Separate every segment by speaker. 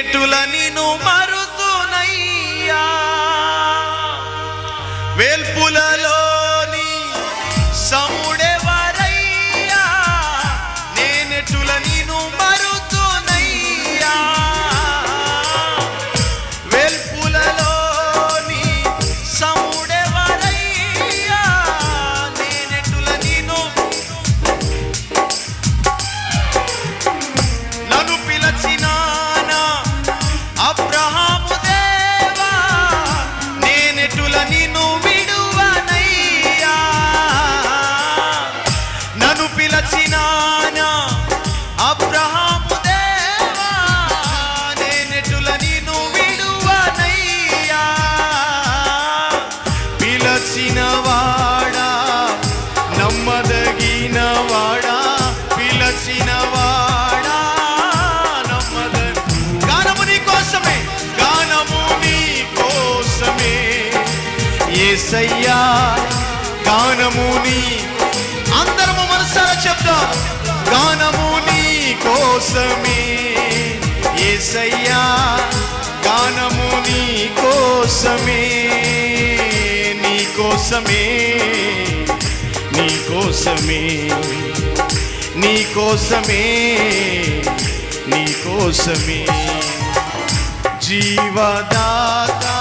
Speaker 1: నేనెటుల నిను మరుతునయ్యా. వేల్పులలో పిలచిన వాడా నమ్మదగిన వాడా పిలచిన వాడా నమ్మద గానము నీ కోసమే గానము నీ కోసమే. ఏసయ్యా గానము నీ అందరము మనసారా చెప్దాం గానము నీ కోసమే. ఏసయ్యా గానము నీ కోసమే. కోసమే నీ కోసమే నీ కోసమే నీ కోసమే. జీవదాతా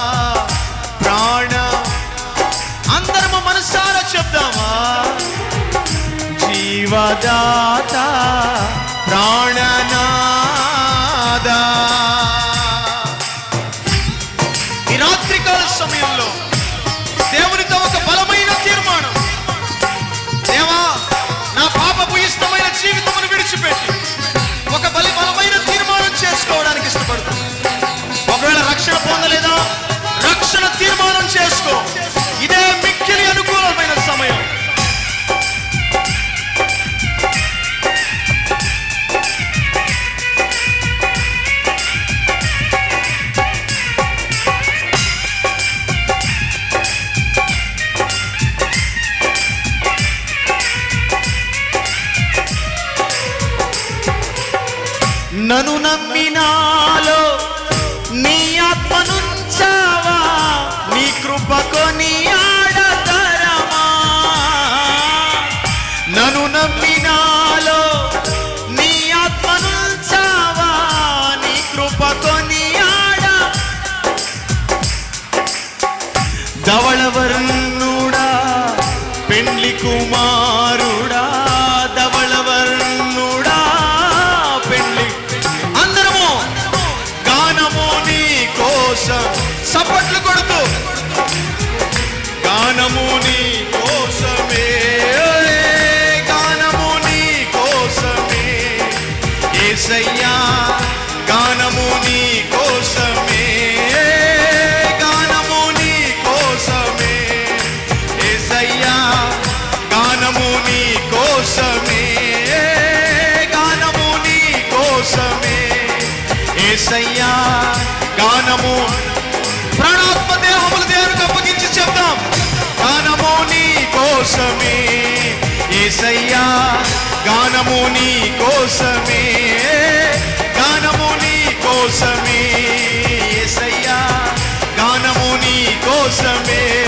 Speaker 1: 50. నను నమ్మినాలో నీ ఆత్మనుంచావా నీ కృపకు నీ ఆడతరమా? నన్ను నమ్మినాలో నీ ఆత్మనుంచావా నీ కృపకు నీ ఆడ ధవళవర్ణుడా పెండ్లి కుమారు ఏసయ్యా గానము. ప్రాణాత్మ దేహములు దేవునికి అప్పగించి చెప్తాం గానము నీ కోసమే. ఏసయ్యా గానము నీ కోసమే. గానము నీ కోసమే. ఏసయ్యా గానము నీ కోసమే.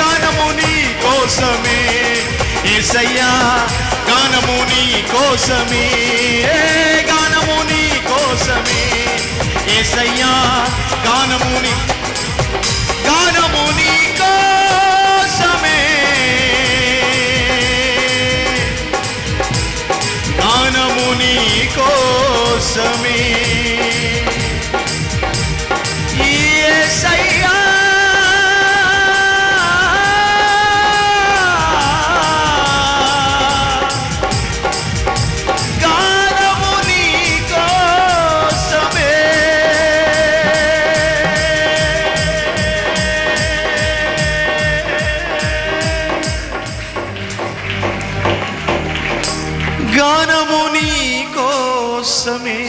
Speaker 1: గానము నీ కోసమే. ఏసయ్యా గానము నీ కోసమే. కోసమే ఏసయ్యా గానము గానముని గానము కోసమే. గానముని కోసమే. కోసమే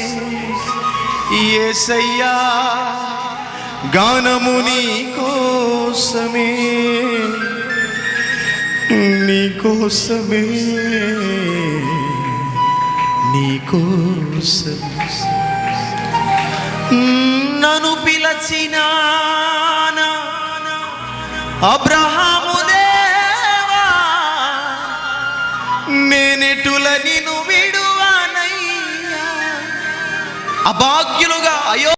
Speaker 1: ఏసయ్యా గానము నీ కోసమే. నీ కోసమే. నీ కోసం నన్ను పిలచిన అబ్రహాము దేవా నేనెటుల నిను విడువానయ్యా అభాగ్యులుగా అయో